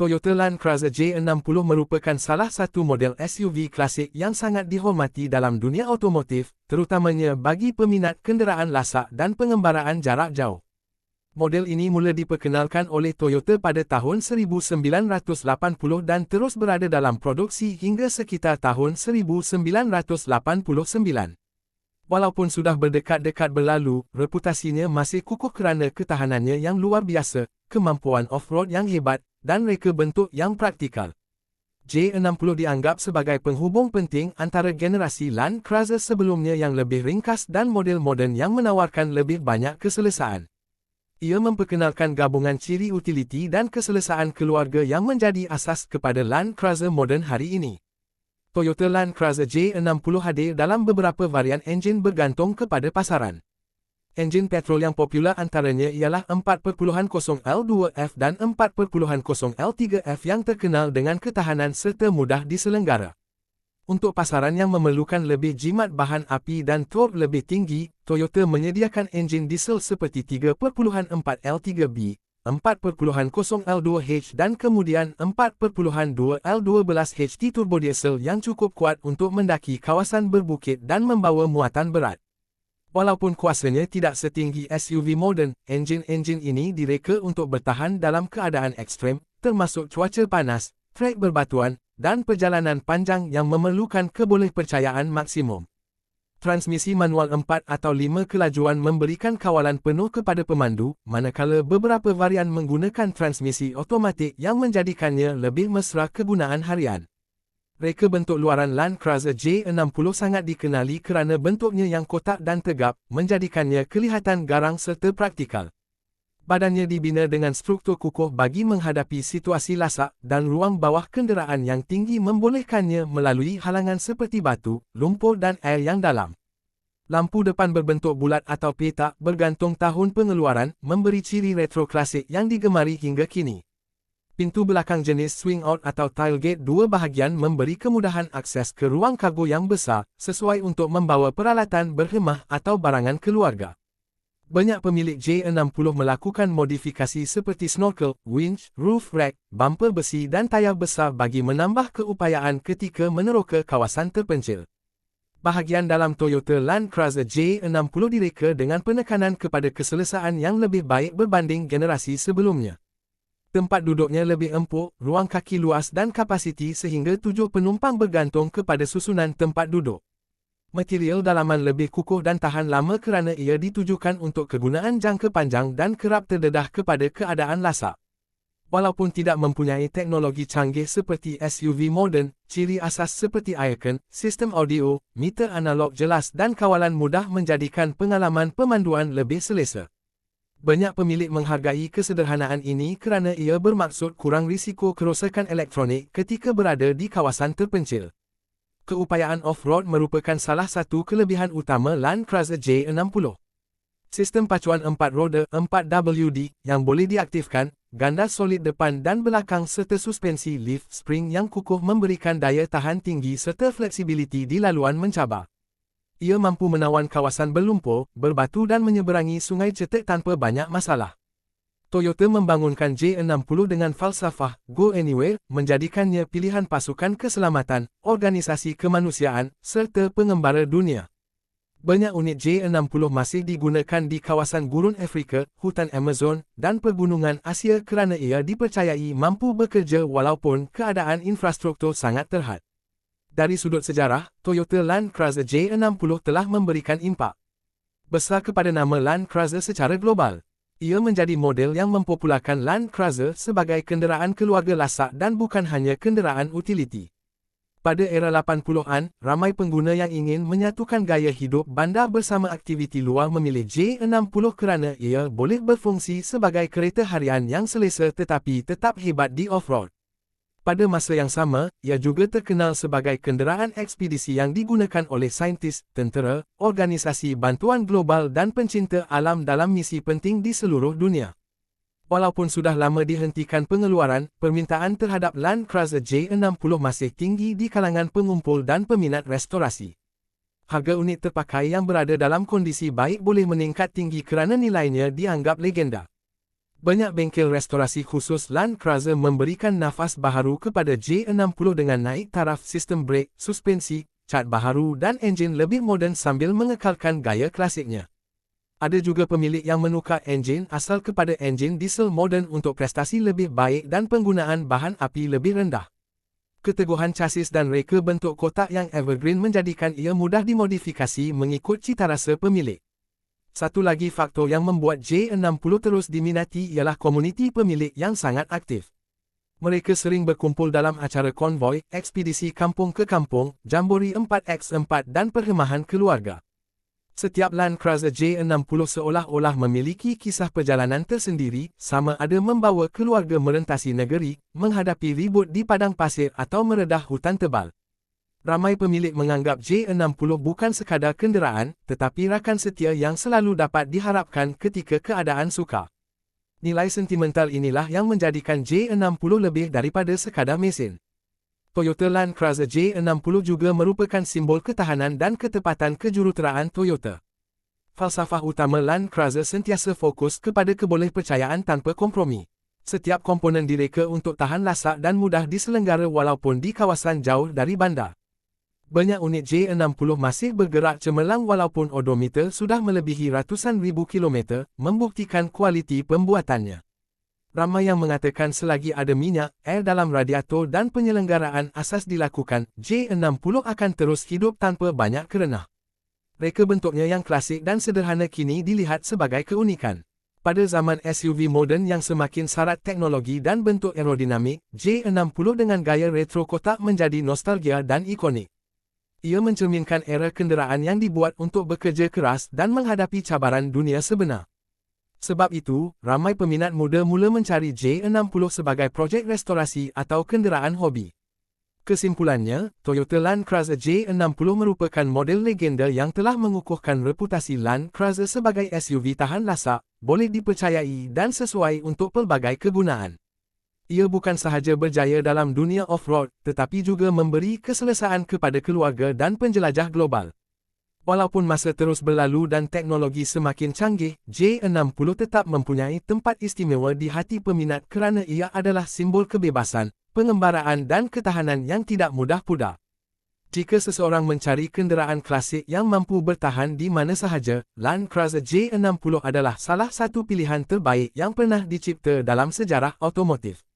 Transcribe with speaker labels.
Speaker 1: Toyota Land Cruiser J60 merupakan salah satu model SUV klasik yang sangat dihormati dalam dunia otomotif, terutamanya bagi peminat kenderaan lasak dan pengembaraan jarak jauh. Model ini mula diperkenalkan oleh Toyota pada tahun 1980 dan terus berada dalam produksi hingga sekitar tahun 1989. Walaupun sudah berdekat-dekat berlalu, reputasinya masih kukuh kerana ketahanannya yang luar biasa, kemampuan off-road yang hebat, dan reka bentuk yang praktikal. J60 dianggap sebagai penghubung penting antara generasi Land Cruiser sebelumnya yang lebih ringkas dan model moden yang menawarkan lebih banyak keselesaan. Ia memperkenalkan gabungan ciri utiliti dan keselesaan keluarga yang menjadi asas kepada Land Cruiser moden hari ini. Toyota Land Cruiser J60 hadir dalam beberapa varian enjin bergantung kepada pasaran. Enjin petrol yang popular antaranya ialah 4.0L2F dan 4.0L3F yang terkenal dengan ketahanan serta mudah diselenggara. Untuk pasaran yang memerlukan lebih jimat bahan api dan torque lebih tinggi, Toyota menyediakan enjin diesel seperti 3.4L3B, 4.0L2H dan kemudian 4.2L12HT turbodiesel yang cukup kuat untuk mendaki kawasan berbukit dan membawa muatan berat. Walaupun kuasanya tidak setinggi SUV moden, enjin-enjin ini direka untuk bertahan dalam keadaan ekstrem, termasuk cuaca panas, trek berbatuan, dan perjalanan panjang yang memerlukan kebolehpercayaan maksimum. Transmisi manual 4 atau 5 kelajuan memberikan kawalan penuh kepada pemandu, manakala beberapa varian menggunakan transmisi otomatik yang menjadikannya lebih mesra kegunaan harian. Reka bentuk luaran Land Cruiser J60 sangat dikenali kerana bentuknya yang kotak dan tegap, menjadikannya kelihatan garang serta praktikal. Badannya dibina dengan struktur kukuh bagi menghadapi situasi lasak dan ruang bawah kenderaan yang tinggi membolehkannya melalui halangan seperti batu, lumpur dan air yang dalam. Lampu depan berbentuk bulat atau petak bergantung tahun pengeluaran memberi ciri retro klasik yang digemari hingga kini. Pintu belakang jenis swing out atau tailgate dua bahagian memberi kemudahan akses ke ruang kargo yang besar, sesuai untuk membawa peralatan berhemah atau barangan keluarga. Banyak pemilik J60 melakukan modifikasi seperti snorkel, winch, roof rack, bumper besi dan tayar besar bagi menambah keupayaan ketika meneroka kawasan terpencil. Bahagian dalam Toyota Land Cruiser J60 direka dengan penekanan kepada keselesaan yang lebih baik berbanding generasi sebelumnya. Tempat duduknya lebih empuk, ruang kaki luas dan kapasiti sehingga tujuh penumpang bergantung kepada susunan tempat duduk. Material dalaman lebih kukuh dan tahan lama kerana ia ditujukan untuk kegunaan jangka panjang dan kerap terdedah kepada keadaan lasak. Walaupun tidak mempunyai teknologi canggih seperti SUV moden, ciri asas seperti aircon, sistem audio, meter analog jelas dan kawalan mudah menjadikan pengalaman pemanduan lebih selesa. Banyak pemilik menghargai kesederhanaan ini kerana ia bermaksud kurang risiko kerosakan elektronik ketika berada di kawasan terpencil. Keupayaan off-road merupakan salah satu kelebihan utama Land Cruiser J60. Sistem pacuan 4 roda 4WD yang boleh diaktifkan, ganda solid depan dan belakang serta suspensi lift spring yang kukuh memberikan daya tahan tinggi serta fleksibiliti di laluan mencabar ia mampu menawan kawasan berlumpur, berbatu dan menyeberangi sungai cetek tanpa banyak masalah. Toyota membangunkan J60 dengan falsafah Go Anywhere, menjadikannya pilihan pasukan keselamatan, organisasi kemanusiaan, serta pengembara dunia. Banyak unit J60 masih digunakan di kawasan gurun Afrika, hutan Amazon, dan pergunungan Asia kerana ia dipercayai mampu bekerja walaupun keadaan infrastruktur sangat terhad. Dari sudut sejarah, Toyota Land Cruiser J60 telah memberikan impak besar kepada nama Land Cruiser secara global. Ia menjadi model yang mempopularkan Land Cruiser sebagai kenderaan keluarga lasak dan bukan hanya kenderaan utiliti. Pada era 80-an, ramai pengguna yang ingin menyatukan gaya hidup bandar bersama aktiviti luar memilih J60 kerana ia boleh berfungsi sebagai kereta harian yang selesa tetapi tetap hebat di off-road. Pada masa yang sama, ia juga terkenal sebagai kenderaan ekspedisi yang digunakan oleh saintis, tentera, organisasi bantuan global dan pencinta alam dalam misi penting di seluruh dunia. Walaupun sudah lama dihentikan pengeluaran, permintaan terhadap Land Cruiser J60 masih tinggi di kalangan pengumpul dan peminat restorasi. Harga unit terpakai yang berada dalam kondisi baik boleh meningkat tinggi kerana nilainya dianggap legenda. Banyak bengkel restorasi khusus Land Cruiser memberikan nafas baharu kepada J60 dengan naik taraf sistem brek, suspensi, cat baharu dan enjin lebih moden sambil mengekalkan gaya klasiknya. Ada juga pemilik yang menukar enjin asal kepada enjin diesel moden untuk prestasi lebih baik dan penggunaan bahan api lebih rendah. Keteguhan chassis dan reka bentuk kotak yang evergreen menjadikan ia mudah dimodifikasi mengikut cita rasa pemilik. Satu lagi faktor yang membuat J60 terus diminati ialah komuniti pemilik yang sangat aktif. Mereka sering berkumpul dalam acara konvoi, ekspedisi kampung ke kampung, jambori 4x4 dan perkhemahan keluarga. Setiap Land Cruiser J60 seolah-olah memiliki kisah perjalanan tersendiri, sama ada membawa keluarga merentasi negeri, menghadapi ribut di padang pasir atau meredah hutan tebal. Ramai pemilik menganggap J60 bukan sekadar kenderaan, tetapi rakan setia yang selalu dapat diharapkan ketika keadaan sukar. Nilai sentimental inilah yang menjadikan J60 lebih daripada sekadar mesin. Toyota Land Cruiser J60 juga merupakan simbol ketahanan dan ketepatan kejuruteraan Toyota. Falsafah utama Land Cruiser sentiasa fokus kepada kebolehpercayaan tanpa kompromi. Setiap komponen direka untuk tahan lasak dan mudah diselenggara walaupun di kawasan jauh dari bandar banyak unit J60 masih bergerak cemerlang walaupun odometer sudah melebihi ratusan ribu kilometer, membuktikan kualiti pembuatannya. Ramai yang mengatakan selagi ada minyak, air dalam radiator dan penyelenggaraan asas dilakukan, J60 akan terus hidup tanpa banyak kerenah. Reka bentuknya yang klasik dan sederhana kini dilihat sebagai keunikan. Pada zaman SUV moden yang semakin syarat teknologi dan bentuk aerodinamik, J60 dengan gaya retro kotak menjadi nostalgia dan ikonik. Ia mencerminkan era kenderaan yang dibuat untuk bekerja keras dan menghadapi cabaran dunia sebenar. Sebab itu, ramai peminat muda mula mencari J60 sebagai projek restorasi atau kenderaan hobi. Kesimpulannya, Toyota Land Cruiser J60 merupakan model legenda yang telah mengukuhkan reputasi Land Cruiser sebagai SUV tahan lasak, boleh dipercayai dan sesuai untuk pelbagai kegunaan ia bukan sahaja berjaya dalam dunia off-road, tetapi juga memberi keselesaan kepada keluarga dan penjelajah global. Walaupun masa terus berlalu dan teknologi semakin canggih, J60 tetap mempunyai tempat istimewa di hati peminat kerana ia adalah simbol kebebasan, pengembaraan dan ketahanan yang tidak mudah pudar. Jika seseorang mencari kenderaan klasik yang mampu bertahan di mana sahaja, Land Cruiser J60 adalah salah satu pilihan terbaik yang pernah dicipta dalam sejarah otomotif.